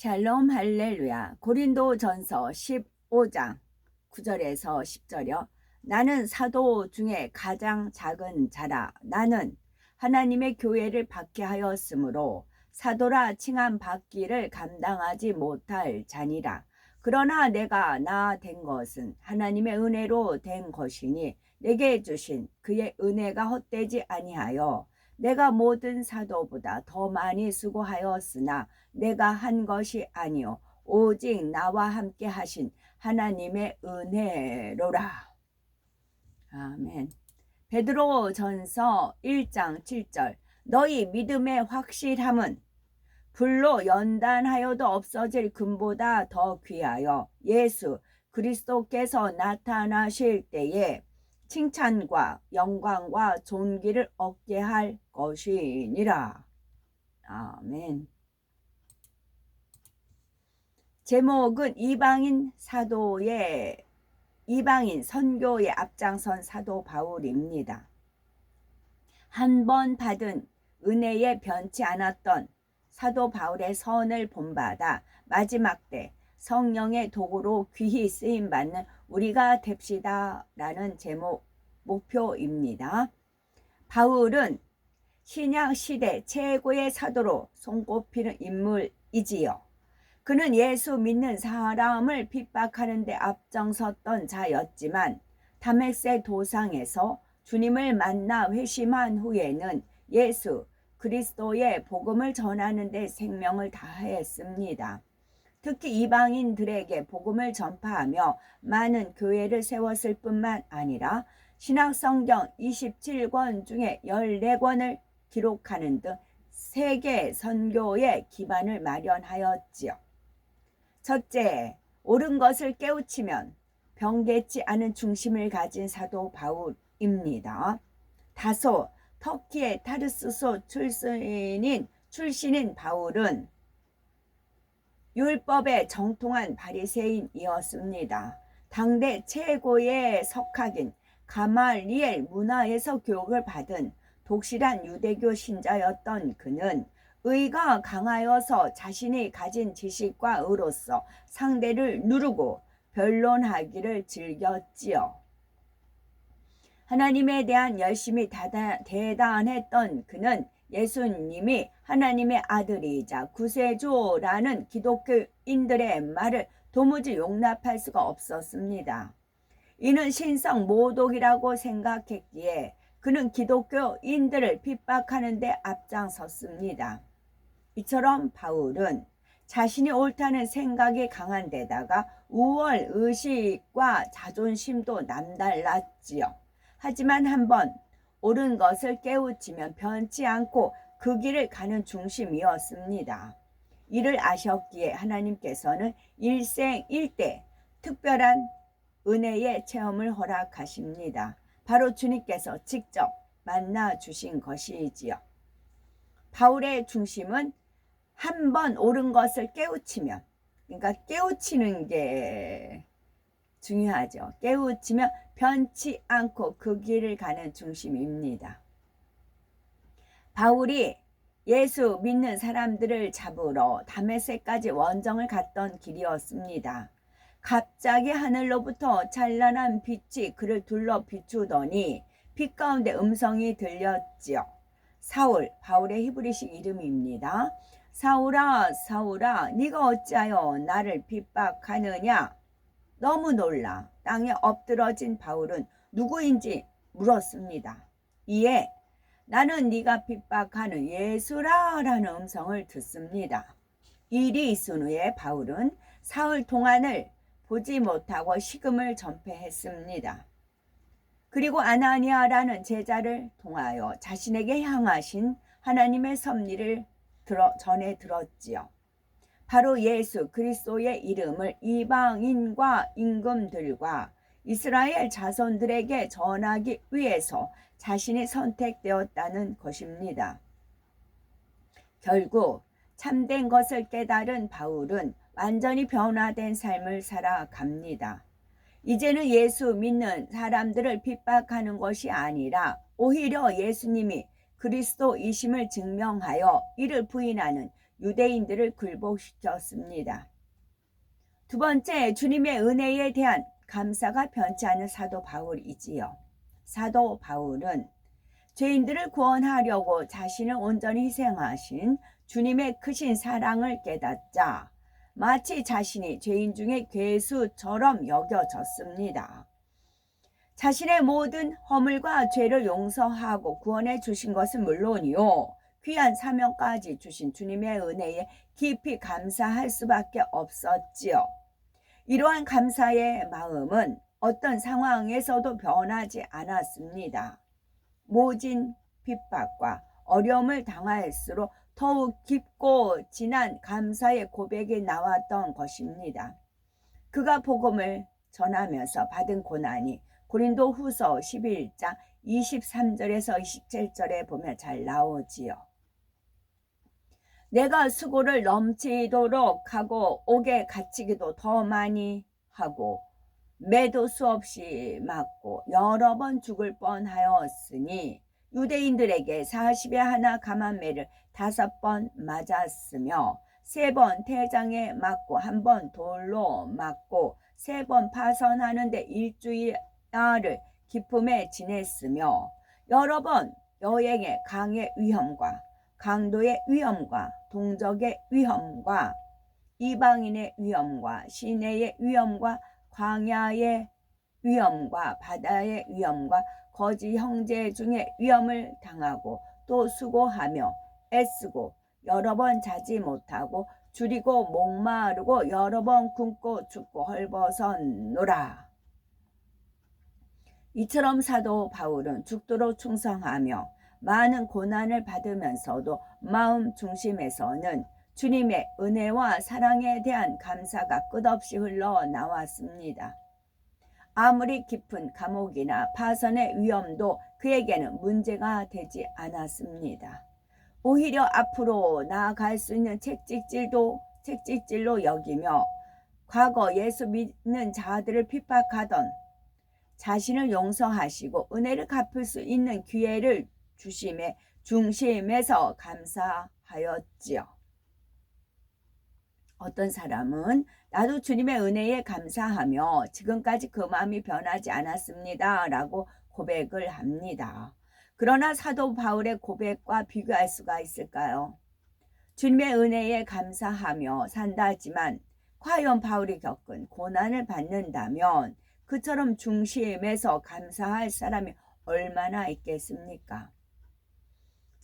샬롬 할렐루야. 고린도 전서 15장 9절에서 10절이요. 나는 사도 중에 가장 작은 자라. 나는 하나님의 교회를 박해하였으므로 사도라 칭함 받기를 감당하지 못할 자니라. 그러나 내가 나 된 것은 하나님의 은혜로 된 것이니 내게 주신 그의 은혜가 헛되지 아니하여 내가 모든 사도보다 더 많이 수고하였으나 내가 한 것이 아니요 오직 나와 함께 하신 하나님의 은혜로라. 아멘. 베드로 전서 1장 7절 너희 믿음의 확실함은 불로 연단하여도 없어질 금보다 더 귀하여 예수 그리스도께서 나타나실 때에 칭찬과 영광과 존귀를 얻게 할 것이니라. 아멘. 제목은 이방인 사도의 이방인 선교에 앞장선 사도 바울입니다. 한 번 받은 은혜에 변치 않았던 사도 바울의 선을 본받아 마지막 때 성령의 도구로 귀히 쓰임 받는 우리가 됩시다 라는 제목 목표입니다. 바울은 신약 시대 최고의 사도로 손꼽히는 인물이지요. 그는 예수 믿는 사람을 핍박하는 데 앞장섰던 자였지만 다메섹 도상에서 주님을 만나 회심한 후에는 예수 그리스도의 복음을 전하는 데 생명을 다했습니다. 특히 이방인들에게 복음을 전파하며 많은 교회를 세웠을 뿐만 아니라 신학성경 27권 중에 14권을 기록하는 등 세계 선교의 기반을 마련하였지요. 첫째, 옳은 것을 깨우치면 병개치 않은 중심을 가진 사도 바울입니다. 다소 터키의 타르스소 출신인 출신인 바울은 율법에 정통한 바리새인이었습니다. 당대 최고의 석학인 가말리엘 문화에서 교육을 받은 독실한 유대교 신자였던 그는 의가 강하여서 자신이 가진 지식과 의로서 상대를 누르고 변론하기를 즐겼지요. 하나님에 대한 열심이 대단했던 그는 예수님이 하나님의 아들이자 구세주라는 기독교인들의 말을 도무지 용납할 수가 없었습니다. 이는 신성 모독이라고 생각했기에 그는 기독교인들을 핍박하는 데 앞장섰습니다. 이처럼 바울은 자신이 옳다는 생각이 강한 데다가 우월 의식과 자존심도 남달랐지요. 하지만 한번 옳은 것을 깨우치면 변치 않고 그 길을 가는 중심이었습니다. 이를 아셨기에 하나님께서는 일생일대 특별한 은혜의 체험을 허락하십니다. 바로 주님께서 직접 만나 주신 것이지요. 바울의 중심은 한 번 옳은 것을 깨우치면, 그러니까 깨우치는 게 중요하죠. 깨우치면 변치 않고 그 길을 가는 중심입니다. 바울이 예수 믿는 사람들을 잡으러 다메섹까지 원정을 갔던 길이었습니다. 갑자기 하늘로부터 찬란한 빛이 그를 둘러 비추더니 빛 가운데 음성이 들렸지요. 사울, 바울의 히브리식 이름입니다. 사울아, 사울아, 네가 어찌하여 나를 핍박하느냐? 너무 놀라 땅에 엎드러진 바울은 누구인지 물었습니다. 이에 나는 네가 핍박하는 예수라라는 음성을 듣습니다. 일이 있은 후에 바울은 사흘 동안을 보지 못하고 식음을 전폐했습니다. 그리고 아나니아라는 제자를 통하여 자신에게 향하신 하나님의 섭리를 들어, 전해 들었지요. 바로 예수 그리스도의 이름을 이방인과 임금들과 이스라엘 자손들에게 전하기 위해서 자신이 선택되었다는 것입니다. 결국 참된 것을 깨달은 바울은 완전히 변화된 삶을 살아갑니다. 이제는 예수 믿는 사람들을 핍박하는 것이 아니라 오히려 예수님이 그리스도이심을 증명하여 이를 부인하는 유대인들을 굴복시켰습니다. 두 번째, 주님의 은혜에 대한 감사가 변치 않은 사도 바울이지요. 사도 바울은 죄인들을 구원하려고 자신을 온전히 희생하신 주님의 크신 사랑을 깨닫자 마치 자신이 죄인 중에 괴수처럼 여겨졌습니다. 자신의 모든 허물과 죄를 용서하고 구원해 주신 것은 물론이요. 귀한 사명까지 주신 주님의 은혜에 깊이 감사할 수밖에 없었지요. 이러한 감사의 마음은 어떤 상황에서도 변하지 않았습니다. 모진 핍박과 어려움을 당할수록 더욱 깊고 진한 감사의 고백이 나왔던 것입니다. 그가 복음을 전하면서 받은 고난이 고린도 후서 11장 23절에서 27절에 보면 잘 나오지요. 내가 수고를 넘치도록 하고 옥에 갇히기도 더 많이 하고 매도 수없이 맞고 여러 번 죽을 뻔하였으니 유대인들에게 40에 하나 감한매를 다섯 번 맞았으며 세 번 태장에 맞고 한 번 돌로 맞고 세 번 파선하는데 일주일을 기품에 지냈으며 여러 번 여행의 강의 위험과 강도의 위험과 동적의 위험과 이방인의 위험과 시내의 위험과 광야의 위험과 바다의 위험과 거지 형제 중에 위험을 당하고 또 수고하며 애쓰고 여러 번 자지 못하고 줄이고 목마르고 여러 번 굶고 죽고 헐벗었노라. 이처럼 사도 바울은 죽도록 충성하며 많은 고난을 받으면서도 마음 중심에서는 주님의 은혜와 사랑에 대한 감사가 끝없이 흘러 나왔습니다. 아무리 깊은 감옥이나 파선의 위험도 그에게는 문제가 되지 않았습니다. 오히려 앞으로 나아갈 수 있는 책찍질도 책찍질로 여기며 과거 예수 믿는 자들을 핍박하던 자신을 용서하시고 은혜를 갚을 수 있는 기회를 주심의 중심에서 감사하였지요. 어떤 사람은 나도 주님의 은혜에 감사하며 지금까지 그 마음이 변하지 않았습니다. 라고 고백을 합니다. 그러나 사도 바울의 고백과 비교할 수가 있을까요? 주님의 은혜에 감사하며 산다지만 과연 바울이 겪은 고난을 받는다면 그처럼 중심에서 감사할 사람이 얼마나 있겠습니까?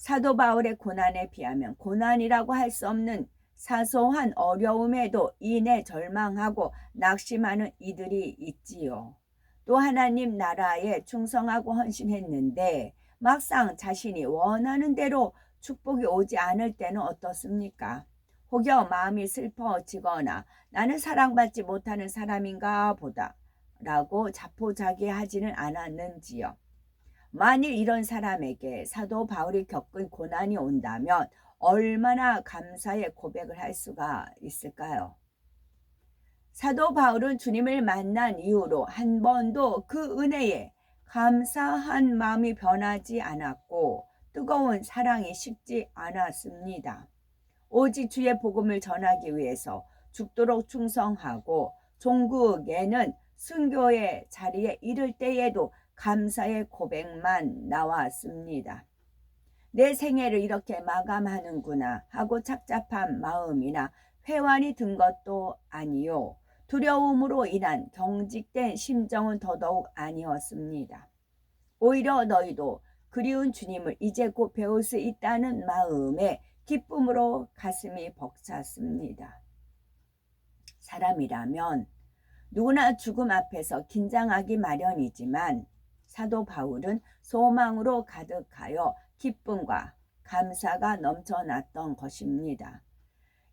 사도 바울의 고난에 비하면 고난이라고 할 수 없는 사소한 어려움에도 인해 절망하고 낙심하는 이들이 있지요. 또 하나님 나라에 충성하고 헌신했는데 막상 자신이 원하는 대로 축복이 오지 않을 때는 어떻습니까? 혹여 마음이 슬퍼지거나 나는 사랑받지 못하는 사람인가 보다 라고 자포자기하지는 않았는지요. 만일 이런 사람에게 사도 바울이 겪은 고난이 온다면 얼마나 감사의 고백을 할 수가 있을까요? 사도 바울은 주님을 만난 이후로 한 번도 그 은혜에 감사한 마음이 변하지 않았고 뜨거운 사랑이 식지 않았습니다. 오직 주의 복음을 전하기 위해서 죽도록 충성하고 종국에는 순교의 자리에 이를 때에도 감사의 고백만 나왔습니다. 내 생애를 이렇게 마감하는구나 하고 착잡한 마음이나 회환이 든 것도 아니요. 두려움으로 인한 경직된 심정은 더더욱 아니었습니다. 오히려 너희도 그리운 주님을 이제 곧 배울 수 있다는 마음에 기쁨으로 가슴이 벅찼습니다. 사람이라면 누구나 죽음 앞에서 긴장하기 마련이지만 사도 바울은 소망으로 가득하여 기쁨과 감사가 넘쳐났던 것입니다.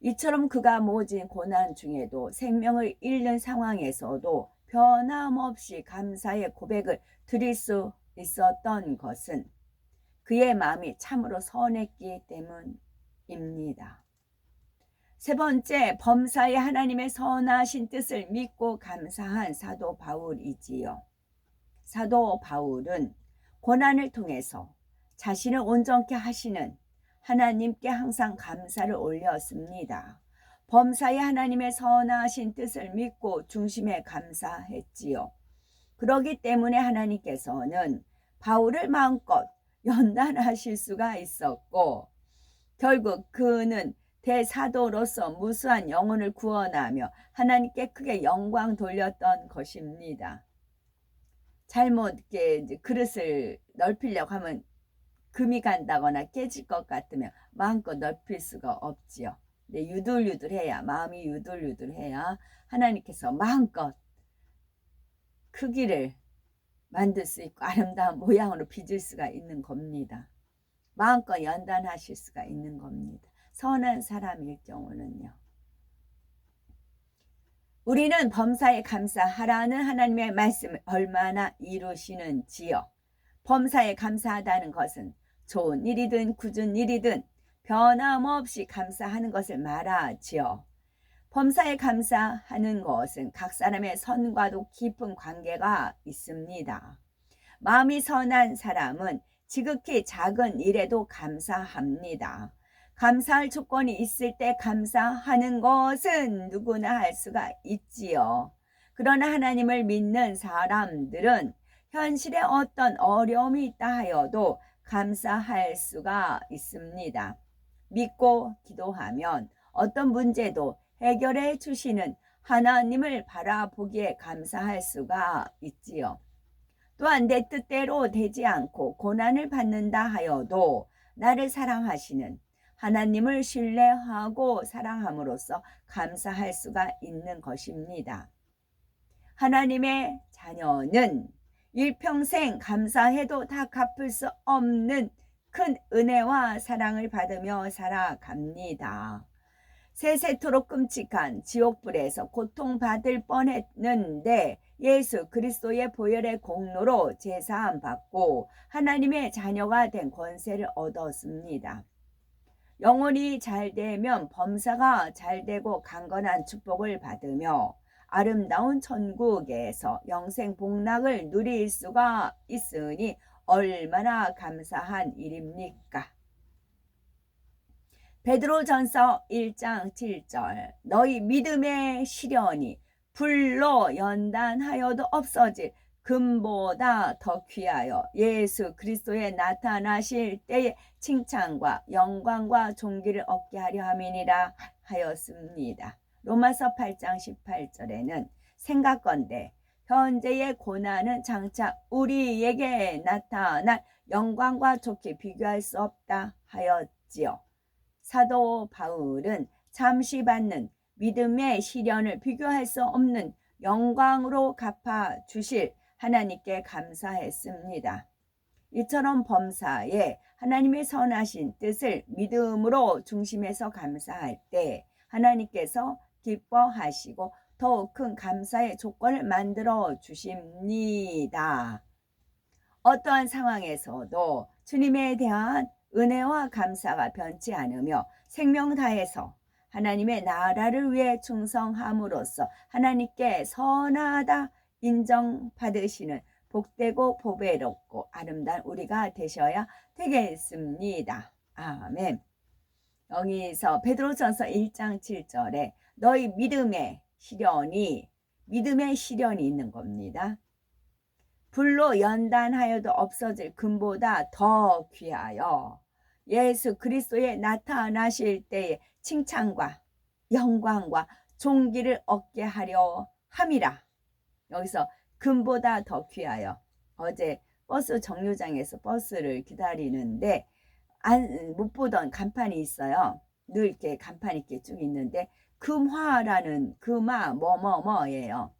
이처럼 그가 모진 고난 중에도 생명을 잃는 상황에서도 변함없이 감사의 고백을 드릴 수 있었던 것은 그의 마음이 참으로 선했기 때문입니다. 세 번째, 범사에 하나님의 선하신 뜻을 믿고 감사한 사도 바울이지요. 사도 바울은 고난을 통해서 자신을 온전케 하시는 하나님께 항상 감사를 올렸습니다. 범사에 하나님의 선하신 뜻을 믿고 중심에 감사했지요. 그러기 때문에 하나님께서는 바울을 마음껏 연단하실 수가 있었고 결국 그는 대사도로서 무수한 영혼을 구원하며 하나님께 크게 영광 돌렸던 것입니다. 잘못 이렇게 그릇을 넓히려고 하면 금이 간다거나 깨질 것 같으면 마음껏 넓힐 수가 없지요. 네, 유들유들해야 마음이 유들유들해야 하나님께서 마음껏 크기를 만들 수 있고 아름다운 모양으로 빚을 수가 있는 겁니다. 마음껏 연단하실 수가 있는 겁니다. 선한 사람일 경우는요. 우리는 범사에 감사하라는 하나님의 말씀을 얼마나 이루시는지요. 범사에 감사하다는 것은 좋은 일이든 굳은 일이든 변함없이 감사하는 것을 말하지요. 범사에 감사하는 것은 각 사람의 선과도 깊은 관계가 있습니다. 마음이 선한 사람은 지극히 작은 일에도 감사합니다. 감사할 조건이 있을 때 감사하는 것은 누구나 할 수가 있지요. 그러나 하나님을 믿는 사람들은 현실에 어떤 어려움이 있다 하여도 감사할 수가 있습니다. 믿고 기도하면 어떤 문제도 해결해 주시는 하나님을 바라보기에 감사할 수가 있지요. 또한 내 뜻대로 되지 않고 고난을 받는다 하여도 나를 사랑하시는 하나님을 신뢰하고 사랑함으로써 감사할 수가 있는 것입니다. 하나님의 자녀는 일평생 감사해도 다 갚을 수 없는 큰 은혜와 사랑을 받으며 살아갑니다. 세세토록 끔찍한 지옥불에서 고통받을 뻔했는데 예수 그리스도의 보혈의 공로로 제사함 받고 하나님의 자녀가 된 권세를 얻었습니다. 영혼이 잘 되면 범사가 잘 되고 강건한 축복을 받으며 아름다운 천국에서 영생 복락을 누릴 수가 있으니 얼마나 감사한 일입니까? 베드로전서 1장 7절 너희 믿음의 시련이 불로 연단하여도 없어질 금보다 더 귀하여 예수 그리스도에 나타나실 때의 칭찬과 영광과 존귀를 얻게 하려 함이니라 하였습니다. 로마서 8장 18절에는 생각건대 현재의 고난은 장차 우리에게 나타날 영광과 좋게 비교할 수 없다 하였지요. 사도 바울은 잠시 받는 믿음의 시련을 비교할 수 없는 영광으로 갚아 주실 하나님께 감사했습니다. 이처럼 범사에 하나님의 선하신 뜻을 믿음으로 중심에서 감사할 때 하나님께서 기뻐하시고 더욱 큰 감사의 조건을 만들어 주십니다. 어떠한 상황에서도 주님에 대한 은혜와 감사가 변치 않으며 생명 다해서 하나님의 나라를 위해 충성함으로써 하나님께 선하다 인정받으시는 복되고 보배롭고 아름다운 우리가 되셔야 되겠습니다. 아멘. 여기서 베드로전서 1장 7절에 너희 믿음의 시련이 믿음의 시련이 있는 겁니다. 불로 연단하여도 없어질 금보다 더 귀하여 예수 그리스도에 나타나실 때의 칭찬과 영광과 존귀를 얻게 하려 함이라. 여기서 금보다 더 귀하여 어제 버스 정류장에서 버스를 기다리는데 안, 못 보던 간판이 있어요. 늘 이렇게 간판 이렇게 쭉 있는데 금화라는 금화 뭐뭐뭐예요.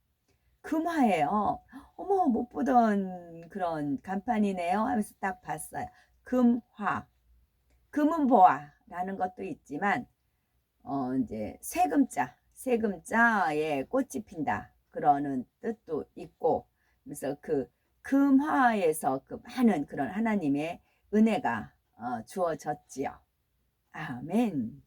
금화예요. 어머 못 보던 그런 간판이네요 하면서 딱 봤어요. 금화. 금은 보아라는 것도 있지만 어 이제 세금자, 세금자에 꽃이 핀다. 그러는 뜻도 있고 그래서 그 금화에서 그 많은 그런 하나님의 은혜가 어, 주어졌지요. 아멘.